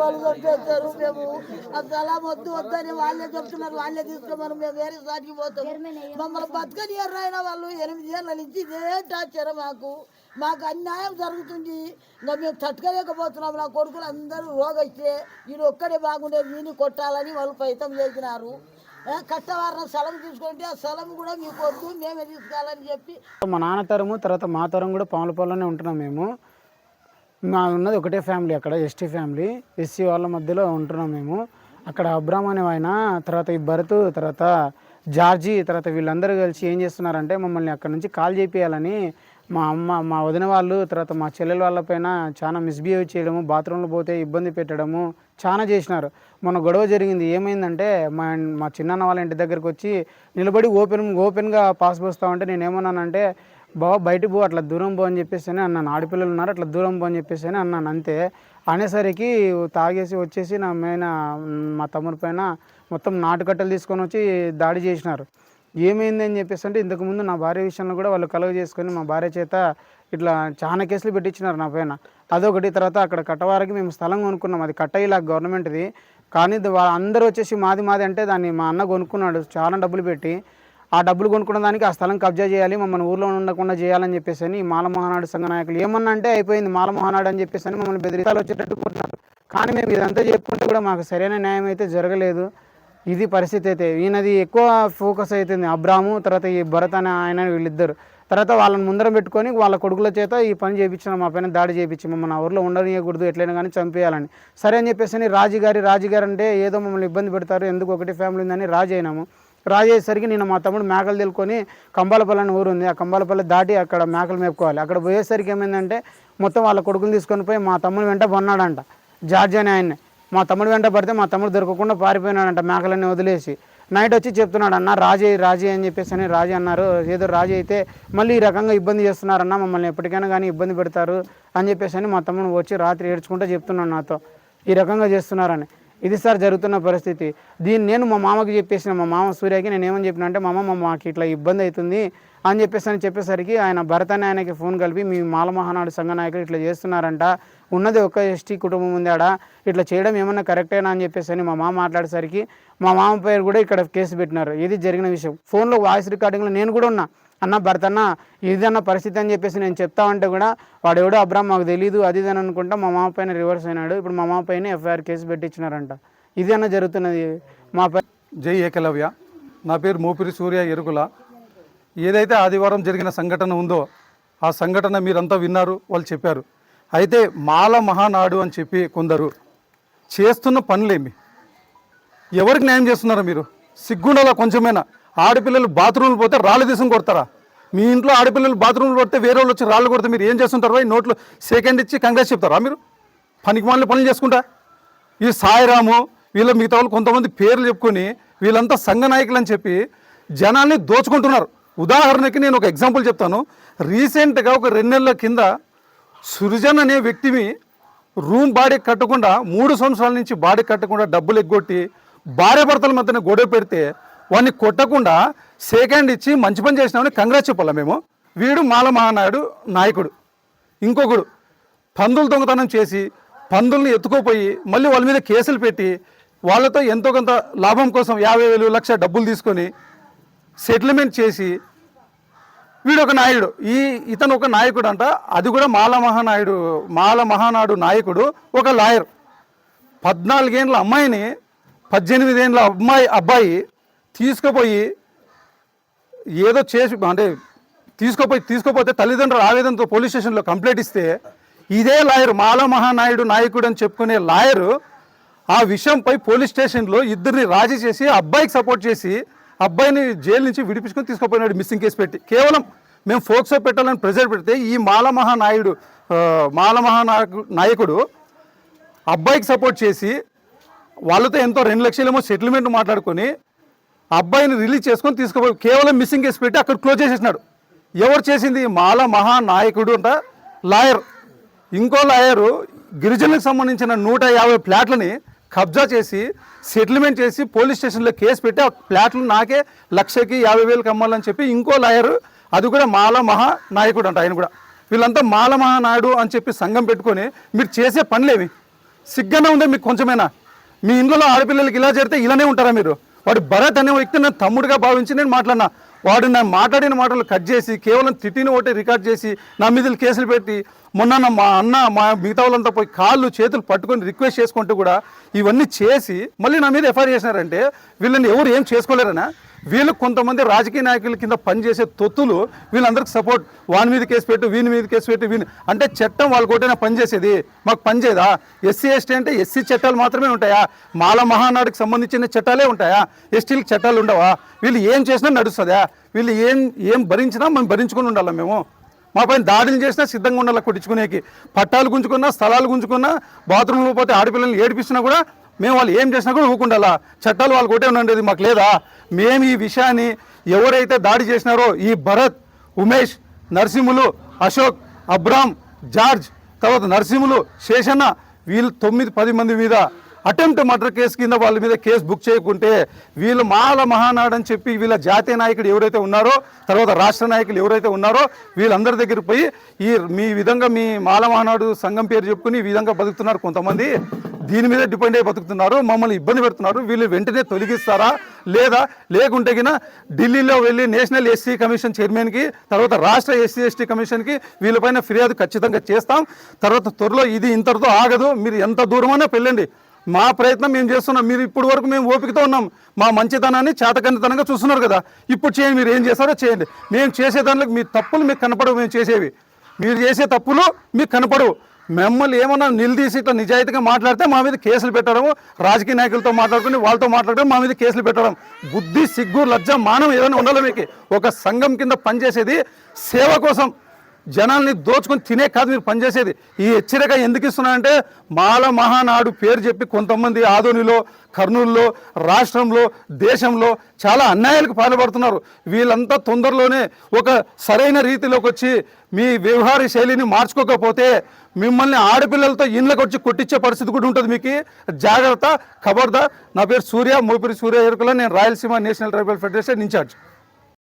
వాళ్ళు చంపేస్తారు మేము. ఆ వద్దు వద్దని వాళ్ళే చెప్తున్నారు. వాళ్ళే తీసుకోమని మేము వేరే సాటికి పోతాం. మమ్మల్ని బతకని ఎర్రైన వాళ్ళు. ఎనిమిది ఏళ్ళ నుంచి ఇదే టార్చర్ మాకు. మాకు అన్యాయం జరుగుతుంది. ఇంకా మేము తట్టుకోలేకపోతున్నాం. నా కొడుకులు అందరూ రోగొస్తే వీడు ఒక్కడే బాగుండే వీని కొట్టాలని వాళ్ళు ప్రయత్నం చేసినారు. ఏ, సెలవు స్థలం తీసుకుంటే ఆ స్థలం కూడా మీకు వద్దు. మేమే తీసుకోవాలని చెప్పి మా నాన్న తరము తర్వాత మా తరం కూడా పాములపాలలోనే ఉంటున్నాం మేము. మా ఉన్నది ఒకటే ఫ్యామిలీ అక్కడ ఎస్టీ ఫ్యామిలీ. ఎస్సీ వాళ్ళ మధ్యలో ఉంటున్నాం మేము. అక్కడ అబ్రామ్ అనే ఆయన తర్వాత ఈ భరత్ తర్వాత జార్జీ తర్వాత వీళ్ళందరూ కలిసి ఏం చేస్తున్నారంటే మమ్మల్ని అక్కడ నుంచి కాల్ చేపియాలని మా అమ్మ మా వదిన వాళ్ళు తర్వాత మా చెల్లెల వాళ్ళపైన చాలా మిస్బిహేవ్ చేయడము బాత్రూంలో పోతే ఇబ్బంది పెట్టడము చాలా చేసినారు. మొన్న గొడవ జరిగింది. ఏమైందంటే మా మా చిన్నాన్న వాళ్ళ ఇంటి దగ్గరికి వచ్చి నిలబడి ఓపెన్ ఓపెన్గా పాస్ పోస్తామంటే నేను ఏమన్నానంటే బావ బయటకు పో అట్లా దూరం పో అని చెప్పేసి అని అన్నాను. ఆడపిల్లలు ఉన్నారు అట్లా దూరం పో అని చెప్పేసి అని అన్నాను అంతే. అనేసరికి తాగేసి వచ్చేసి నా మీద మా తమ్ముడి పైన మొత్తం నాటుకట్టలు తీసుకొని వచ్చి దాడి చేసినారు. ఏమైంది అని చెప్పేసి అంటే ఇంతకుముందు నా భార్య విషయంలో కూడా వాళ్ళు కలుగ చేసుకొని మా భార్య చేత ఇట్లా చాలా కేసులు పెట్టించినారు నా పైన. అదొకటి తర్వాత అక్కడ కట్టవారికి మేము స్థలం కొనుక్కున్నాం. అది కట్ట ఇలా గవర్నమెంట్ది. కానీ అందరూ వచ్చేసి మాది మాది అంటే దాన్ని మా అన్న కొనుక్కున్నాడు. చాలా డబ్బులు పెట్టి. ఆ డబ్బులు కొనుక్కున్న దానికి ఆ స్థలం కబ్జా చేయాలి మమ్మల్ని ఊర్లో ఉండకుండా చేయాలని చెప్పేసి అని ఈ మాల మహానాడు సంఘ నాయకులు ఏమన్నా అంటే అయిపోయింది మాల మహానాడు అని చెప్పేసి అని మమ్మల్ని బెదిరితాలు వచ్చేటట్టు కొట్టినారు కానీ మేము ఇదంతా చెప్పుకుంటే కూడా మాకు సరైన న్యాయం అయితే జరగలేదు. ఇది పరిస్థితి అయితే ఈయనది ఎక్కువ ఫోకస్ అవుతుంది అబ్రాము తర్వాత ఈ భరత్ అనే ఆయన వీళ్ళిద్దరు. తర్వాత వాళ్ళని ముందర పెట్టుకొని వాళ్ళ కొడుకుల చేత ఈ పని చేయించిన మా పైన దాడి చేయించి మమ్మల్ని ఆ ఊర్లో ఉండనియకూడదు ఎట్లయినా కానీ చంపేయాలని. సరే అని చెప్పేసి అని రాజుగారి రాజుగారు అంటే ఏదో మమ్మల్ని ఇబ్బంది పెడతారు ఎందుకు ఒకటి ఫ్యామిలీ ఉందని రాజు అయినాము. రాజు అయ్యేసరికి నేను మా తమ్ముడు మేకలు తెలుకొని కంబాలపల్లి అని ఊరు ఉంది ఆ కంబాలపల్లి దాటి అక్కడ మేకలు మేపుకోవాలి. అక్కడ పోయేసరికి ఏమైందంటే మొత్తం వాళ్ళ కొడుకుని తీసుకొని పోయి మా తమ్ముడు వెంట కొన్నాడంట జార్జ్ అని ఆయన్ని. మా తమ్ముడు వెంట పడితే మా తమ్ముడు దొరకకుండా పారిపోయినాడంట మేకలన్నీ వదిలేసి. నైట్ వచ్చి చెప్తున్నాడు అన్న రాజే రాజే అని చెప్పేసి అని రాజే అన్నారు. ఏదో రాజే అయితే మళ్ళీ ఈ రకంగా ఇబ్బంది చేస్తున్నారన్న మమ్మల్ని ఎప్పటికైనా కానీ ఇబ్బంది పెడతారు అని చెప్పేసి అని మా తమ్ముడు వచ్చి రాత్రి ఏడ్చుకుంటూ చెప్తున్నాడు నాతో. ఈ రకంగా చేస్తున్నారని. ఇది సార్ జరుగుతున్న పరిస్థితి. దీన్ని నేను మా మామకి చెప్పేసిన మా మామ సూర్యకి నేను ఏమని చెప్పిన అంటే మా మామ మాకు ఇట్లా ఇబ్బంది అవుతుంది అని చెప్పేసి అని చెప్పేసరికి ఆయన భరత్ ఆయనకి ఫోన్ కలిపి మీ మాల మహానాడు సంఘ నాయకులు ఇట్లా చేస్తున్నారంట ఉన్నది ఒక ఎస్టీ కుటుంబం ఉంది ఆడ ఇట్లా చేయడం ఏమన్నా కరెక్టేనా అని చెప్పేసి అని మా మామ మాట్లాడేసరికి మా మామ పేరు కూడా ఇక్కడ కేసు పెట్టినారు. ఇది జరిగిన విషయం. ఫోన్లో వాయిస్ రికార్డింగ్లో నేను కూడా ఉన్నా. అన్న భర్తన్న అన్న ఇదన్న పరిస్థితి అని చెప్పేసి నేను చెప్తా ఉంటే కూడా వాడు ఎవడో అబ్రామ్ మాకు తెలియదు అది ఇది అని అనుకుంటా మా మామ పైన రివర్స్ అయినాడు. ఇప్పుడు మా మామ పైన ఎఫ్ఐఆర్ కేసు పెట్టించినారంట. ఇది అన్న జరుగుతున్నది? మా పై జై ఏకలవ్య. నా పేరు మోపిరి సూర్య ఎరుకుల. ఏదైతే ఆదివారం జరిగిన సంఘటన ఉందో ఆ సంఘటన మీరంతా విన్నారు వాళ్ళు చెప్పారు. అయితే మాల మహానాడు అని చెప్పి కొందరు చేస్తున్న పనులేమి? ఎవరికి న్యాయం చేస్తున్నారు మీరు? సిగ్గుండాలా కొంచెమైనా? ఆడపిల్లలు బాత్రూమ్లు పోతే రాళ్ళు తీసుకుని కొడతారా? మీ ఇంట్లో ఆడపిల్లలు బాత్రూమ్లు కొడితే వేరే వాళ్ళు వచ్చి రాళ్ళు కొడితే మీరు ఏం చేస్తుంటారు నోట్లో సెకండ్ ఇచ్చి కంగ్రెస్ చెప్తారా మీరు? పనికి మాలిన పనులు చేసుకుంటా? ఈ సాయిరాము వీళ్ళ మిగతా వాళ్ళు కొంతమంది పేర్లు చెప్పుకొని వీళ్ళంతా సంఘ నాయకులు అని చెప్పి జనాల్ని దోచుకుంటున్నారు. ఉదాహరణకి నేను ఒక ఎగ్జాంపుల్ చెప్తాను. రీసెంట్గా ఒక రెండు నెలల కింద సృజన్ అనే వ్యక్తిని రూమ్ బాడీ కట్టకుండా మూడు సంవత్సరాల నుంచి బాడీ కట్టకుండా డబ్బులు ఎగ్గొట్టి భార్యాభర్తల మధ్యన గొడవ పెడితే వాడిని కొట్టకుండా సెకండ్ ఇచ్చి మంచి పని చేసినామని కంగ్రాస్ చెప్పాలా మేము? వీడు మాల మహానాయుడు నాయకుడు. ఇంకొకడు పందులు దొంగతనం చేసి పందుల్ని ఎత్తుకోపోయి మళ్ళీ వాళ్ళ మీద కేసులు పెట్టి వాళ్ళతో ఎంతో కొంత లాభం కోసం యాభై వేలు లక్ష డబ్బులు తీసుకొని సెటిల్మెంట్ చేసి వీడు ఒక నాయుడు. ఈ ఇతను ఒక నాయకుడు అంట. అది కూడా మాల మహానాయుడు మాల మహానాడు నాయకుడు ఒక లాయర్. పద్నాలుగేండ్ల అమ్మాయిని పద్దెనిమిదేండ్ల అమ్మాయి అబ్బాయి తీసుకుపోయి ఏదో చేసి అంటే తీసుకుపోయి తీసుకుపోతే తల్లిదండ్రులు ఆవేదనతో పోలీస్ స్టేషన్లో కంప్లైంట్ ఇస్తే ఇదే లాయర్ మాల మహానాయుడు నాయకుడు అని చెప్పుకునే లాయరు ఆ విషయంపై పోలీస్ స్టేషన్లో ఇద్దరిని రాజీ చేసి అబ్బాయికి సపోర్ట్ చేసి అబ్బాయిని జైలు నుంచి విడిపించుకొని తీసుకుపోయినాడు మిస్సింగ్ కేసు పెట్టి. కేవలం మేము ఫోక్సో పెట్టాలని ప్రెజర్ పెడితే ఈ మాల మహానాయుడు మాల మహానాయకు నాయకుడు అబ్బాయికి సపోర్ట్ చేసి వాళ్ళతో ఎంతో రెండు లక్షలేమో సెటిల్మెంట్ మాట్లాడుకొని అబ్బాయిని రిలీజ్ చేసుకొని తీసుకుపోయి కేవలం మిస్సింగ్ కేసు పెట్టి అక్కడ క్లోజ్ చేసేసినాడు. ఎవరు చేసింది? మాల మహానాయకుడు అంట లాయర్. ఇంకో లాయరు గిరిజనులకు సంబంధించిన నూట యాభై ఫ్లాట్లని కబ్జా చేసి సెటిల్మెంట్ చేసి పోలీస్ స్టేషన్లో కేసు పెట్టి ఆ ఫ్లాట్లు నాకే లక్షకి యాభై వేలకు అమ్మాలని చెప్పి ఇంకో లాయరు అది కూడా మాల మహా నాయకుడు అంట ఆయన కూడా. వీళ్ళంతా మాల మహానాయుడు అని చెప్పి సంఘం పెట్టుకొని మీరు చేసే పనులేవి సిగ్గనే ఉందే మీకు కొంచెమైనా? మీ ఇంట్లో ఆడపిల్లలకి ఇలా జరిగితే ఇలానే ఉంటారా మీరు? వాడు భరత్ అనే వ్యక్తి నా తమ్ముడుగా భావించి నేను మాట్లాడినా. వాడు నా మాట్లాడిన మాటలు కట్ చేసి కేవలం తిట్టిన ఒకటి రికార్డ్ చేసి నా మీద కేసులు పెట్టి మొన్న నా మా అన్న మా మిగతా వాళ్ళంతా పోయి కాళ్ళు చేతులు పట్టుకొని రిక్వెస్ట్ చేసుకుంటూ కూడా ఇవన్నీ చేసి మళ్ళీ నా మీద ఎఫ్ఐఆర్ చేసినారంటే వీళ్ళని ఎవరు ఏం చేసుకోలేరనా? వీళ్ళు కొంతమంది రాజకీయ నాయకుల కింద పనిచేసే తొత్తులు వీళ్ళందరికీ సపోర్ట్ వాని మీద కేసు పెట్టు వీని మీద కేసు పెట్టు వీని అంటే చట్టం వాళ్ళు కొట్టిన పనిచేసేది? మాకు పనిచేయదా? ఎస్సీ ఎస్టీ అంటే ఎస్సీ చట్టాలు మాత్రమే ఉంటాయా? మాల మహానాడుకి సంబంధించిన చట్టాలే ఉంటాయా? ఎస్టీలకు చట్టాలు ఉండవా? వీళ్ళు ఏం చేసినా నడుస్తుందా? వీళ్ళు ఏం ఏం భరించినా మేము భరించుకొని ఉండాలా మేము? మా పైన దాడులు చేసినా సిద్ధంగా ఉండాలి కొట్టించుకునేకి? పట్టాలు గుంజుకున్నా స్థలాలు గుంజుకున్నా బాత్రూంలో పోతే ఆడపిల్లల్ని ఏడిపిస్తున్నా కూడా మేము వాళ్ళు ఏం చేసినా కూడా ఊకుండాలా. చట్టాలు వాళ్ళు కొట్టే ఉండేది మాకు లేదా? మేము ఈ విషయాన్ని ఎవరైతే దాడి చేసినారో ఈ భరత్ ఉమేష్ నరసింహులు అశోక్ అబ్రామ్ జార్జ్ తర్వాత నరసింహులు శేషన్న వీళ్ళు తొమ్మిది పది మంది మీద అటెంప్ట్ మర్డర్ కేసు కింద వాళ్ళ మీద కేసు బుక్ చేయకుంటే వీళ్ళు మాల మహానాడు అని చెప్పి వీళ్ళ జాతీయ నాయకుడు ఎవరైతే ఉన్నారో తర్వాత రాష్ట్ర నాయకులు ఎవరైతే ఉన్నారో వీళ్ళందరి దగ్గర పోయి ఈ మీ విధంగా మీ మాల మహానాడు సంఘం పేరు చెప్పుకుని ఈ విధంగా బతుకుతున్నారు కొంతమంది. దీని మీద డిపెండ్ అయి బతుకుతున్నారు మమ్మల్ని ఇబ్బంది పెడుతున్నారు. వీళ్ళు వెంటనే తొలగిస్తారా లేదా లేకుంటే ఢిల్లీలో వెళ్ళి నేషనల్ ఎస్సీ కమిషన్ చైర్మన్కి తర్వాత రాష్ట్ర ఎస్సీ ఎస్టీ కమిషన్కి వీళ్ళపైన ఫిర్యాదు ఖచ్చితంగా చేస్తాం. తర్వాత త్వరలో ఇది ఇంతటితో ఆగదు. మీరు ఎంత దూరమైనా పెళ్ళండి మా ప్రయత్నం మేము చేస్తున్నాం. మీరు ఇప్పుడు వరకు మేము ఓపికతో ఉన్నాం. మా మంచితనాన్ని చేతకనితనంగా చూస్తున్నారు కదా. ఇప్పుడు చేయండి. మీరు ఏం చేస్తారో చేయండి. మేము చేసే దానిలో మీ తప్పులు మీకు కనపడవు. మేము చేసేవి. మీరు చేసే తప్పులు మీకు కనపడవు. మిమ్మల్ని ఏమన్నా నిలదీసి ఇట్లా నిజాయితీగా మాట్లాడితే మా మీద కేసులు పెట్టడం రాజకీయ నాయకులతో మాట్లాడుకుని వాళ్ళతో మాట్లాడడం మా మీద కేసులు పెట్టడం. బుద్ధి సిగ్గు లజ్జ మానం ఏదైనా ఉండాలి మీకు. ఒక సంఘం కింద పనిచేసేది సేవ కోసం. జనాల్ని దోచుకొని తినే కాదు మీరు పనిచేసేది. ఈ హెచ్చరిక ఎందుకు ఇస్తున్నానంటే మాల మహానాడు పేరు చెప్పి కొంతమంది ఆదోనిలో కర్నూలులో రాష్ట్రంలో దేశంలో చాలా అన్యాయాలకు పాల్పడుతున్నారు. వీళ్ళంతా తొందరలోనే ఒక సరైన రీతిలోకి వచ్చి మీ వ్యవహార శైలిని మార్చుకోకపోతే మిమ్మల్ని ఆడపిల్లలతో ఇండ్లకు వచ్చి కొట్టించే పరిస్థితి కూడా ఉంటుంది మీకు. జాగ్రత్త ఖబర్దా నా పేరు సూర్య మోపిరి సూర్య ఎరుకుల నేను Rayalaseema national tribal federation in charge.